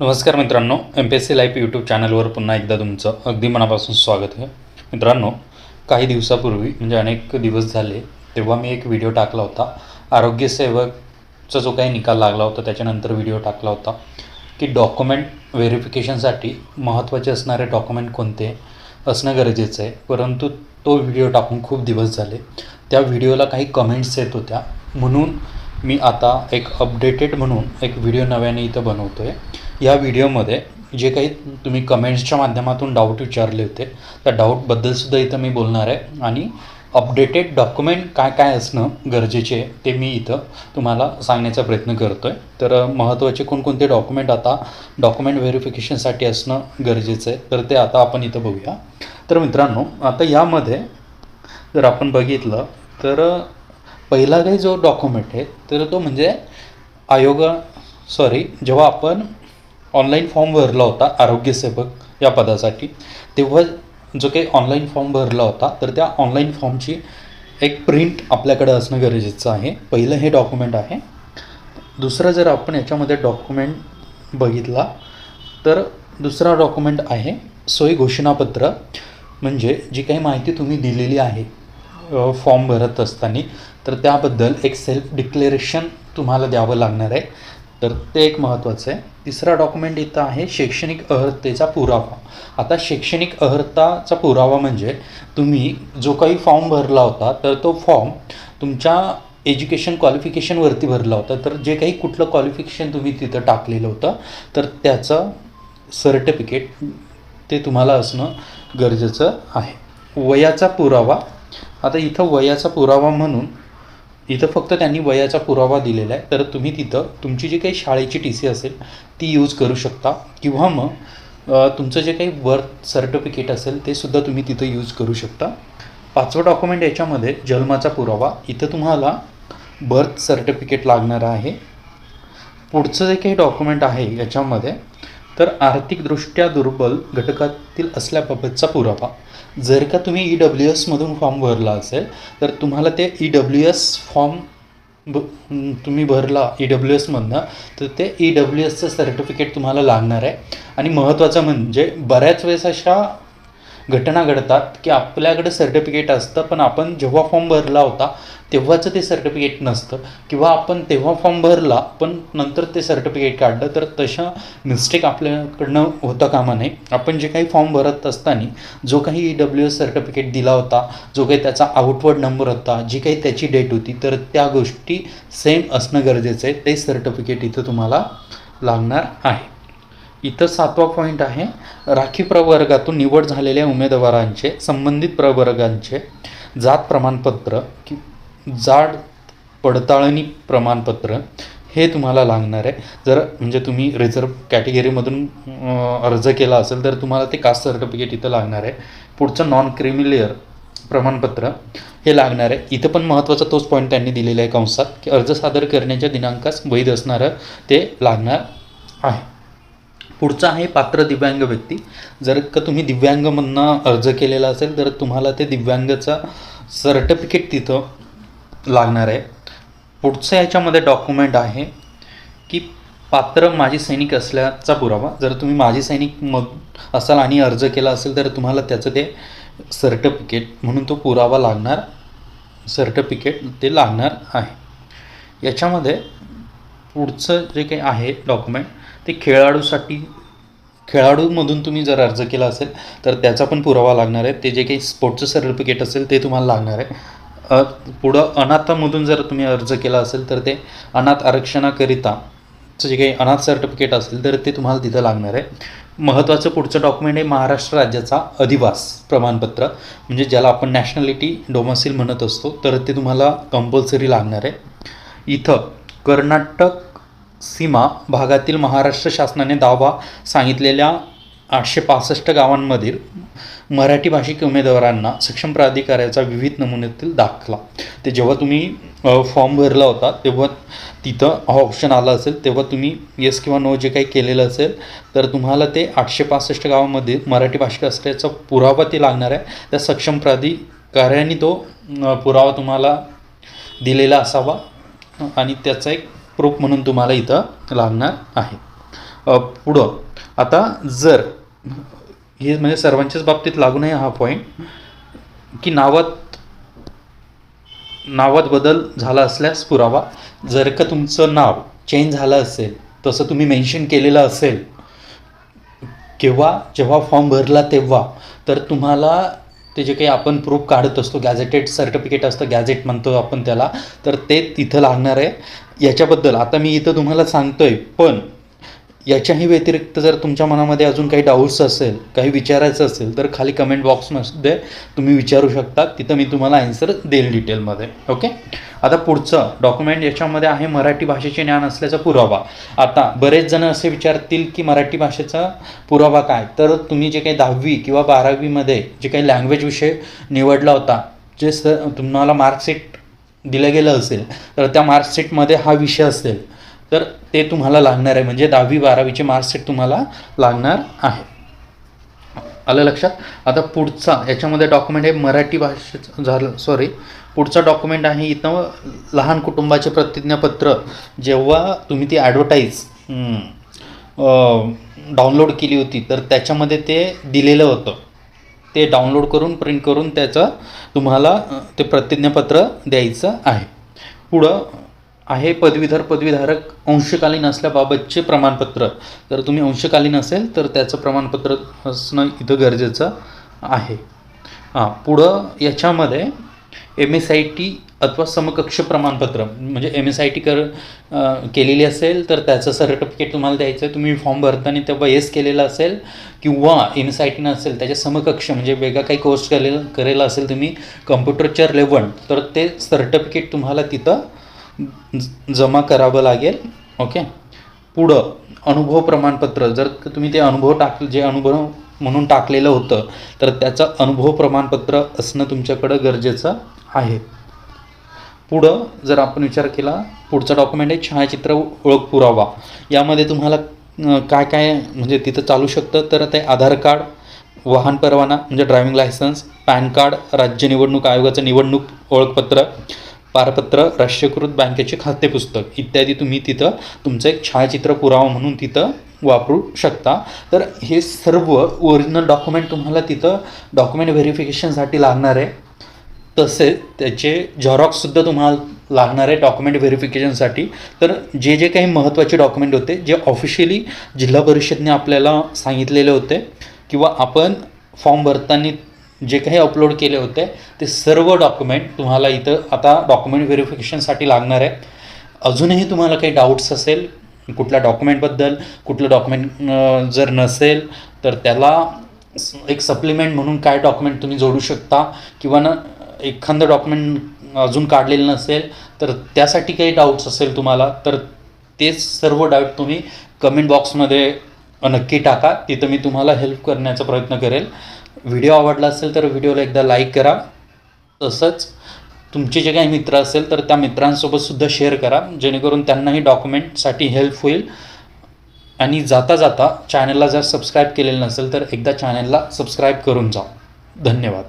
नमस्कार मित्रांनो M P S C live YouTube चॅनलवर पुन्हा एकदा तुमचं अगदी मनापासून स्वागत आहे. मित्रांनो काही दिवसापूर्वी म्हणजे अनेक दिवस झाले तेव्हा मी एक व्हिडिओ टाकला होता. आरोग्यसेवकचा जो काही निकाल लागला होता त्याच्यानंतर व्हिडिओ टाकला होता की डॉक्युमेंट व्हेरिफिकेशनसाठी महत्त्वाचे असणारे डॉक्युमेंट कोणते असणं गरजेचं आहे. परंतु तो व्हिडिओ टाकून खूप दिवस झाले. त्या व्हिडिओला काही कमेंट्स येत होत्या. म्हणून मी आता एक अपडेटेड म्हणून एक व्हिडिओ नव्याने इथं बनवतो आहे या व्हिडिओमध्ये जे काही तुम्ही कमेंट्सच्या माध्यमातून डाऊट विचारले होते त्या डाऊटबद्दलसुद्धा इथं मी बोलणार आहे. आणि अपडेटेड डॉक्युमेंट काय काय असणं गरजेचे आहे ते मी इथं तुम्हाला सांगण्याचा प्रयत्न करतो आहे तर महत्त्वाचे कोणकोणते डॉक्युमेंट आता डॉक्युमेंट व्हेरिफिकेशनसाठी असणं गरजेचं आहे तर ते आता आपण इथं बघूया. तर मित्रांनो आता यामध्ये जर आपण बघितलं तर पहिला काही जो डॉक्युमेंट आहे तर तो म्हणजे आयोगा सॉरी जेव्हा आपण ऑनलाईन फॉर्म भरला होता आरोग्यसेवक या पदासाठी. तेव्हा जो काही ऑनलाईन फॉर्म भरला होता तर त्या ऑनलाईन फॉर्मची एक प्रिंट आपल्याकडे असणं गरजेचं आहे. पहिलं हे डॉक्युमेंट आहे. दुसरं जर आपण याच्यामध्ये डॉक्युमेंट बघितला तर दुसरा डॉक्युमेंट आहे सोयी घोषणापत्र. म्हणजे जी काही माहिती तुम्ही दिलेली आहे फॉर्म भरत असताना तर त्याबद्दल एक सेल्फ डिक्लेरेशन तुम्हाला द्यावं लागणार आहे. तर ते एक महत्त्वाचं आहे. तिसरा डॉक्युमेंट इथं आहे शैक्षणिक अर्हतेचा पुरावा. आता शैक्षणिक अर्हताचा पुरावा म्हणजे तुम्ही जो काही फॉर्म भरला होता तर तो फॉर्म तुमच्या एज्युकेशन क्वालिफिकेशनवरती भरला होता. तर जे काही कुठलं क्वालिफिकेशन तुम्ही तिथं टाकलेलं होतं तर त्याचं सर्टिफिकेट ते तुम्हाला असणं गरजेचं आहे. वयाचा पुरावा. आता इथं वयाचा पुरावा म्हणून इथं फक्त त्यांनी वयाचा पुरावा दिलेला आहे. तर तुम्ही तिथं तुमची जी काही शाळेची टी सी असेल ती यूज करू शकता. किंवा मग तुमचं जे काही बर्थ सर्टिफिकेट असेल ते सुद्धा तुम्ही तिथं यूज करू शकता. पाचवं डॉक्युमेंट याच्यामध्ये जन्माचा पुरावा. इथं तुम्हाला बर्थ सर्टिफिकेट लागणार आहे. पुढचं जे काही डॉक्युमेंट आहे याच्यामध्ये तर आर्थिकदृष्ट्या दुर्बल घटकातील असल्याबाबतचा पुरावा. जर का तुम्ही ई डब्ल्यू एसमधून फॉर्म भरला असेल तर तुम्हाला ते ई डब्ल्यू एस फॉर्म ब तुम्ही भरला ई डब्ल्यू एसमधनं तर ते ई डब्ल्यू एसचं सर्टिफिकेट तुम्हाला लागणार आहे. आणि महत्त्वाचं म्हणजे बऱ्याच वेळेस अशा घटना घडतात की आपल्याकडे सर्टिफिकेट असतं पण आपण जेव्हा फॉर्म भरला होता तेव्हाचं ते सर्टिफिकेट नसतं. किंवा आपण तेव्हा फॉर्म भरला पण नंतर ते सर्टिफिकेट काढलं तर तशा मिस्टेक आपल्याकडनं होता कामा नये. आपण जे काही फॉर्म भरत असताना जो काही ई डब्ल्यू एस सर्टिफिकेट दिला होता जो काही त्याचा आउटवर्ड नंबर होता जी काही त्याची डेट होती तर त्या गोष्टी सेम असणं गरजेचं आहे. ते सर्टिफिकेट इथं तुम्हाला लागणार आहे. इथं सातवा पॉईंट आहे. राखी प्रवर्गातून निवड झालेल्या उमेदवारांचे संबंधित प्रवर्गांचे जात प्रमाणपत्र की जाड पडताळणी प्रमाणपत्र हे तुम्हाला लागणार आहे. जर म्हणजे तुम्ही रिझर्व कॅटेगरीमधून अर्ज केला असेल तर तुम्हाला ते कास्ट सर्टिफिकेट इथं लागणार आहे. पुढचं नॉन क्रिमिलियर प्रमाणपत्र हे लागणार आहे. इथं पण महत्त्वाचा तोच पॉईंट त्यांनी दिलेला आहे कंसात की अर्ज सादर करण्याच्या दिनांकास वैध असणारं ते लागणार आहे. पुढचं आहे पात्र दिव्यांग व्यक्ती. जर का तुम्ही दिव्यांगमधनं अर्ज केलेला असेल तर तुम्हाला ते दिव्यांगचं सर्टिफिकेट तिथं लागणार आहे. पुढचं याच्यामध्ये डॉक्युमेंट आहे की पात्र माजी सैनिक असल्याचा पुरावा. जर तुम्ही माजी सैनिक मग असाल आणि अर्ज केला असेल तर तुम्हाला त्याचं ते सर्टिफिकेट म्हणून तो पुरावा लागणार सर्टिफिकेट ते लागणार आहे. याच्यामध्ये पुढचं जे काही आहे डॉक्युमेंट ते खेळाडूसाठी खेळाडूमधून तुम्ही जर अर्ज केला असेल तर त्याचा पण पुरावा लागणार आहे. ते जे काही स्पोर्टचं सर्टिफिकेट असेल ते तुम्हाला लागणार आहे. पुढं अनाथामधून जर तुम्ही अर्ज केला असेल तर ते अनाथ आरक्षणाकरिता जे काही अनाथ सर्टिफिकेट असेल तर ते तुम्हाला तिथं लागणार आहे. महत्त्वाचं पुढचं डॉक्युमेंट आहे महाराष्ट्र राज्याचा अधिवास प्रमाणपत्र. म्हणजे ज्याला आपण नॅशनॅलिटी डोमासिल म्हणत असतो तर ते तुम्हाला कंपल्सरी लागणार आहे. इथं कर्नाटक सीमा भागातील महाराष्ट्र शासनाने दावा सांगितलेल्या आठशे पासष्ट गावांमधील मराठी भाषिक उमेदवारांना सक्षम प्राधिकाऱ्याचा विविध नमुन्यातील दाखला. ते जेव्हा तुम्ही फॉर्म भरला होता तेव्हा तिथं हा ऑप्शन आला असेल तेव्हा तुम्ही येस किंवा नो जे काही केलेलं असेल तर तुम्हाला ते आठशे पासष्ट गावामध्ये मराठी भाषिक असल्याचा पुरावा ते लागणार आहे. त्या सक्षम प्राधिकाऱ्यांनी तो पुरावा तुम्हाला दिलेला असावा. आणि त्याचा एक प्रूफ म्हणून तुम्हाला इथं लागणार आहे. पुढं आता जर हे म्हणजे सर्वांच्याच बाबतीत लागू नये हा पॉईंट की नावात नावात बदल झाला असल्यास पुरावा. जर का तुमचं नाव चेंज झालं असेल तसं तुम्ही मेन्शन केलेलं असेल केव्हा जेव्हा फॉर्म भरला तेव्हा तर तुम्हाला ते जे काही आपण प्रूफ काढत असतो गॅझेटेड सर्टिफिकेट असतं गॅझेट म्हणतो आपण त्याला तर ते तिथं लागणार आहे. याच्याबद्दल आता मी इथं तुम्हाला सांगतोय पण याच्याही व्यतिरिक्त जर तुमच्या मनामध्ये अजून काही डाऊट्स असेल काही विचारायचं असेल तर खाली कमेंट बॉक्समध्ये तुम्ही विचारू शकता. तिथं मी तुम्हाला आन्सर देईल डिटेलमध्ये ओके आता पुढचं डॉक्युमेंट याच्यामध्ये आहे मराठी भाषेचे ज्ञान असल्याचा पुरावा. आता बरेच जण असे विचारतील की मराठी भाषेचा पुरावा काय? तर तुम्ही जे काही दहावी किंवा बारावीमध्ये जे काही लँग्वेज विषय निवडला होता जे स तुम्हाला मार्कशीट दिलं गेलं असेल तर त्या मार्कशीटमध्ये हा विषय असेल. तर ते तुम्हाला लागणार आहे. म्हणजे दहावी बारावीचे मार्कशीट तुम्हाला लागणार आहे आलं लक्षात? आता पुढचा याच्यामध्ये डॉक्युमेंट आहे मराठी भाषेचं झालं सॉरी पुढचा डॉक्युमेंट आहे इथं लहान कुटुंबाचे प्रतिज्ञापत्र. जेव्हा तुम्ही ती ॲडव्हर्टाईज डाउनलोड केली होती तर त्याच्यामध्ये ते दिलेलं होतं. ते डाउनलोड करून प्रिंट करून त्याचं तुम्हाला ते प्रतिज्ञापत्र द्यायचं आहे. पुढं आहे पदवीधर पदवीधारक अंशकालीन असल्याबाबतचे प्रमाणपत्र. जर तुम्ही अंशकालीन असेल तर त्याचं प्रमाणपत्र असणं इथं गरजेचं आहे. हां पुढं याच्यामध्ये एम एस आय टी अथवा समकक्ष प्रमाणपत्र म्हणजे एम एस आय टी कर केलेली असेल तर त्याचं सर्टिफिकेट तुम्हाला द्यायचं आहे तुम्ही फॉर्म भरताना तेव्हा एस केलेलं असेल किंवा एम एस आय टी नसेल त्याच्या समकक्ष म्हणजे वेगळा काही कोर्स केलेला करेला असेल तुम्ही कम्प्युटरच्या लेवण तर ते सर्टिफिकेट तुम्हाला तिथं जमा करावं लागेल ओके पुढं अनुभव प्रमाणपत्र जर तुम्ही ते अनुभव टाक जे अनुभव म्हणून टाकलेलं होतं तर त्याचं अनुभव प्रमाणपत्र असणं तुमच्याकडं गरजेचं आहे. पुढं जर आपण विचार केला पुढचा डॉक्युमेंट आहे छायाचित्र ओळख पुरावा. यामध्ये तुम्हाला काय काय म्हणजे तिथं चालू शकतं तर ते आधार कार्ड वाहन परवाना म्हणजे ड्रायव्हिंग लायसन्स पॅन कार्ड राज्य निवडणूक आयोगाचं निवडणूक ओळखपत्र पारपत्र राष्ट्रीयकृत बँकेचे खाते पुस्तक इत्यादी तुम्ही तिथं तुमचं एक छायाचित्र पुरावा म्हणून तिथं वापरू शकता. तर हे सर्व ओरिजिनल डॉक्युमेंट तुम्हाला तिथं डॉक्युमेंट व्हेरिफिकेशनसाठी लागणार आहे. तसेच त्याचे झेरॉक्ससुद्धा तुम्हाला लागणार आहे डॉक्युमेंट व्हेरिफिकेशनसाठी तर जे जे काही महत्त्वाचे डॉक्युमेंट होते जे ऑफिशियली जिल्हा परिषदने आपल्याला सांगितलेले होते किंवा आपण फॉर्म भरताना जे काही अपलोड केले होते ते सर्व डॉक्युमेंट तुम्हाला इथं आता डॉक्युमेंट व्हेरिफिकेशनसाठी लागणार आहे. अजूनही तुम्हाला काही डाऊट्स असेल कुठल्या डॉक्युमेंटबद्दल कुठलं डॉक्युमेंट जर नसेल तर त्याला स- एक सप्लिमेंट म्हणून काय डॉक्युमेंट तुम्ही जोडू शकता किंवा ना एखादं डॉक्युमेंट अजून काढलेलं नसेल तर त्यासाठी काही डाऊट्स असेल तुम्हाला तर ते सर्व डाऊट तुम्ही कमेंट बॉक्समध्ये नक्की टाका. तिथं मी तुम्हाला हेल्प करण्याचा प्रयत्न करेल. व्हिडिओ आवडला असेल तर व्हिडिओला एकदा लाईक करा. तसंच तुमचे जे काही मित्र असेल तर त्या मित्रांसोबतसुद्धा शेअर करा. जेणेकरून त्यांनाही डॉक्युमेंटसाठी हेल्प होईल. आणि जाता जाता चॅनलला जर सबस्क्राईब केलेलं नसेल तर एकदा चॅनलला सबस्क्राईब करून जा. धन्यवाद.